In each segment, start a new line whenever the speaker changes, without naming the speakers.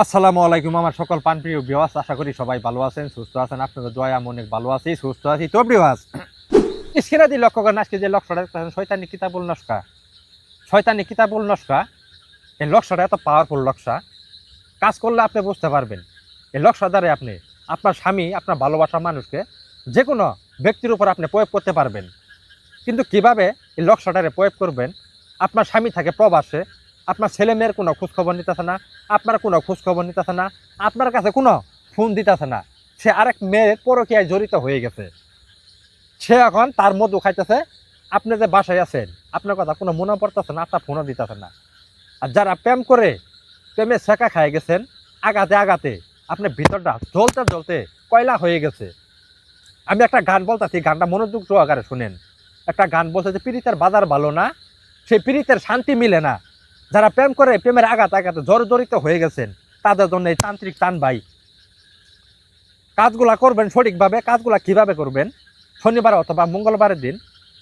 আসসালামু আলাইকুম, আমার সকল পানপ্রিয় বিওয়াস আশা করি সবাই ভালো আছেন, সুস্থ আছেন, আপনাদের দয়া আমি অনেক ভালো আছি, সুস্থ আছি। তো বিওয়াস দিয়ে লক্ষ্য করেন, আজকে যে লক্ষ্যটা শয়তানি কিতাবুল নস্কা। শয়তানি কিতাবুল নস্কা, এই লক্ষ্যটা এত পাওয়ারফুল লক্ষ্যা। কাজ করলে আপনি বুঝতে পারবেন, এই লক্ষ্য দ্বারা আপনি, আপনার স্বামী, আপনার ভালোবাসা মানুষকে যে কোনো ব্যক্তির উপর আপনি প্রয়োগ করতে পারবেন। কিন্তু কীভাবে এই লক্ষ্যটারে প্রয়োগ করবেন? আপনার স্বামী থাকে প্রবাসে আপনার ছেলে মেয়ের কোনো খোঁজখবর নিতেছে না, আপনার কোনো খোঁজখবর নিতেছে না, আপনার কাছে কোনো ফোন দিতেছে না। সে আরেক মেয়ের পরকীয়ায় জড়িত হয়ে গেছে। সে এখন তার মধু খাইতেছে, আপনি যে বাসায় আছেন, আপনার কথা কোনো মনে পড়তেছে না, আপনার ফোনও দিতেছে না। আর যারা প্রেম করে প্রেমে শেখা খাই গেছেন আগাতে আগাতে আপনার ভিতরটা জ্বলতে জ্বলতে কয়লা হয়ে গেছে। আমি একটা গান বলতেছি গানটা মনোযোগ সহকারে শুনেন। একটা গান বলছে যে পীড়িতের বাজার ভালো না, সেই পীড়িতের শান্তি মিলে না। যারা প্রেম করে, প্রেমের আঘাত আঘাতে জর্জরিত হয়ে গেছেন, তাদের জন্য এই তান্ত্রিক টান ভাই। কাজগুলা করবেন সঠিকভাবে, কাজগুলা কীভাবে করবেন? শনিবার অথবা মঙ্গলবারের দিন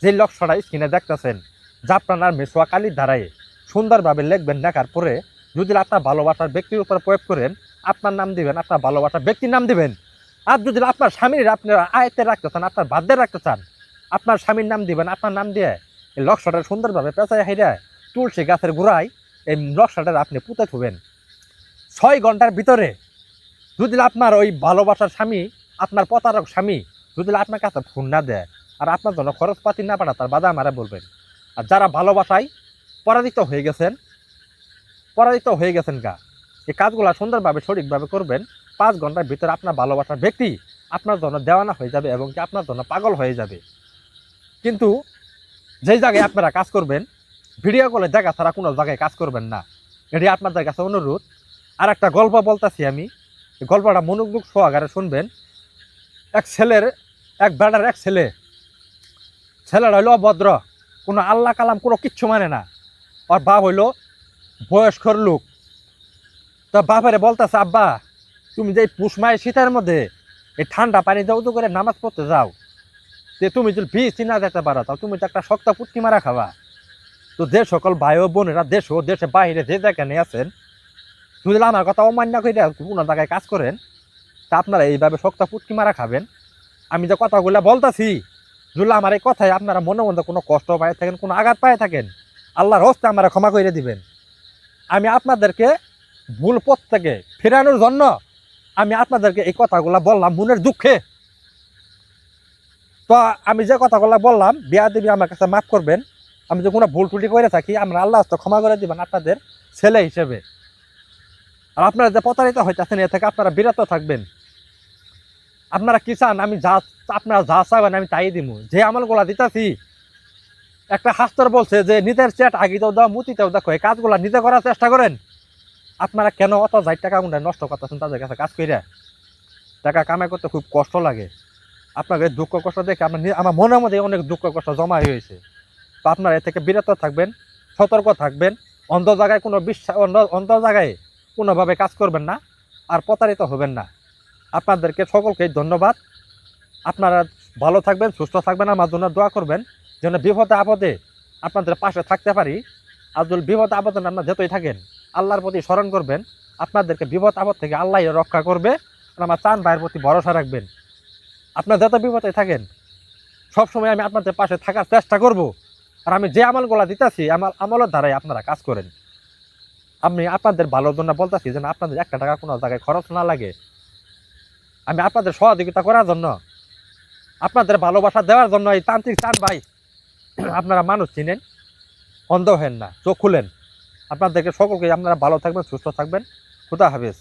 যে লক্ষ্যটা স্ক্রিনে দেখতেছেন জাপটানার মেসোয়া কালির ধারায় সুন্দরভাবে লিখবেন লেখার পরে, যদি আপনার ভালোবাসার ব্যক্তির উপর প্রয়োগ করেন, আপনার নাম দিবেন, আপনার ভালোবাসার ব্যক্তির নাম দিবেন। আর যদি আপনার স্বামীর আপনারা আয়ত্তে রাখতে চান, আপনার বাদ্যে রাখতে চান, আপনার স্বামীর নাম দিবেন, আপনার নাম দিয়ে এই লক্ষ্যটা সুন্দরভাবে পেঁচায় হাইরা তুলসী গাছের গোড়ায় এই নকশাটা আপনি পুঁতে থুবেন। ছয় ঘণ্টার ভিতরে যদি আপনার ওই ভালোবাসার স্বামী, আপনার প্রতারক স্বামী যদি আপনার কাছে ফোন না দেয় আর আপনার জন্য খরচপাতি না পাঠা তার বাধা মারা বলবেন। আর যারা ভালোবাসায় পরাজিত হয়ে গেছেন, পরাজিত হয়ে গেছেন গা, এই কাজগুলো সুন্দরভাবে, সঠিকভাবে করবেন। পাঁচ ঘণ্টার ভিতরে আপনার ভালোবাসার ব্যক্তি আপনার জন্য দেওয়ানা হয়ে যাবে এবং কি আপনার জন্য পাগল হয়ে যাবে। কিন্তু যেই জায়গায় আপনারা কাজ করবেন ভিডিও কলে দেখা ছাড়া কোনো জায়গায় কাজ করবেন না। এটি আপনাদের কাছে অনুরোধ। আর একটা গল্প বলতেছি আমি। গল্পটা মনোযোগ সহকারে শুনবেন। এক ছেলের, এক বেড়ার এক ছেলে। ছেলেটা হইল অভদ্র। কোনো আল্লাহ কালাম কোনো কিচ্ছু মানে না। ওর বাপ হইল বয়স্কর লোক। তা বাপারে বলতেছে, আব্বা, তুমি যে পুষ মায়ের শীতের মধ্যে এই ঠান্ডা পানি দাও তো করে নামাজ পড়তে যাও। যে তুমি যদি বীজ চিনা যেতে পারো তাও তুমি তো একটা শক্ত পুটকি মারা খাবা। তো যে সকল ভাই ও বোনেরা দেশ ও দেশে বাইরে যে যেখানে আছেন যদি আমার কথা অমান্য করে কোনো জায়গায় কাজ করেন, তা আপনারা এইভাবে শক্ত পুটকি মারা খাবেন। আমি যে কথাগুলো বলতাছি যদি আমার এই কথায় আপনারা মনে মধ্যে কোনো কষ্ট পায় থাকেন, কোনো আঘাত পায় থাকেন, আল্লাহর হস্তে আমরা ক্ষমা করে দিবেন। আমি আপনাদেরকে ভুল পথ থেকে ফেরানোর জন্য আমি আপনাদেরকে এই কথাগুলো বললাম মনের দুঃখে। তো আমি যে কথাগুলো বললাম বিয়া দেবী আমার কাছে মাফ করবেন। আমি যে কোনো ভুল টুটি করে থাকি, আমরা আল্লাহ তো ক্ষমা করে দিবেন আপনাদের ছেলে হিসেবে। আর আপনারা যে প্রতারিত হইতেছেন, এ থেকে আপনারা বিরত থাকবেন। আপনারা কি চান? আমি যা, আপনারা যা চাবেন, আমি তাই দিব যে আমলগুলা দিতেছি, একটা হাস্তর বলছে যে, নিজের চেট আগিতেও দাও, মুতিতেও দেখো এই কাজগুলা নিজে করার চেষ্টা করেন। আপনারা কেন অত যাই টাকা গুন্ডা নষ্ট করতেছেন তাদের কাছে কাজ করে টাকা কামাই করতে খুব কষ্ট লাগে। আপনাকে দুঃখ কষ্ট দেখে আমার আমার মনের মধ্যে অনেক দুঃখ কষ্ট জমা হয়েছে তো আপনারা এ থেকে বিরত থাকবেন, সতর্ক থাকবেন, অন্ধ জায়গায় কোনো বিশ্বাস, অন্ধ অন্ধ জায়গায় কোনোভাবে কাজ করবেন না আর প্রতারিত হবেন না। আপনাদেরকে সকলকে ধন্যবাদ। আপনারা ভালো থাকবেন, সুস্থ থাকবেন, আমার জন্য দোয়া করবেন, যেন বিপদে আপদে আপনাদের পাশে থাকতে পারি। আর যদি বিপদ আপদে আপনার যেতই থাকেন, আল্লাহর প্রতি স্মরণ করবেন। আপনাদেরকে বিপদ আপদ থেকে আল্লাহ রক্ষা করবে আর আমার চান ভাইয়ের প্রতি ভরসা রাখবেন। আপনার যত বিপদে থাকেন, সবসময় আমি আপনাদের পাশে থাকার চেষ্টা করব। আর আমি যে আমলগুলা দিতেছি আমার আমলের দ্বারাই আপনারা কাজ করেন। আমি আপনাদের ভালোর জন্য বলতেছি যেন আপনাদের একটা টাকা কোনো জায়গায় খরচ না লাগে। আমি আপনাদের সহযোগিতা করার জন্য, আপনাদের ভালোবাসা দেওয়ার জন্য এই তান্ত্রিক চান ভাই, আপনারা মানুষ চিনেন, অন্ধ হেন না, চোখ খুলেন। আপনাদেরকে সকলকে আপনারা ভালো থাকবেন, সুস্থ থাকবেন। খুদা হাফেজ।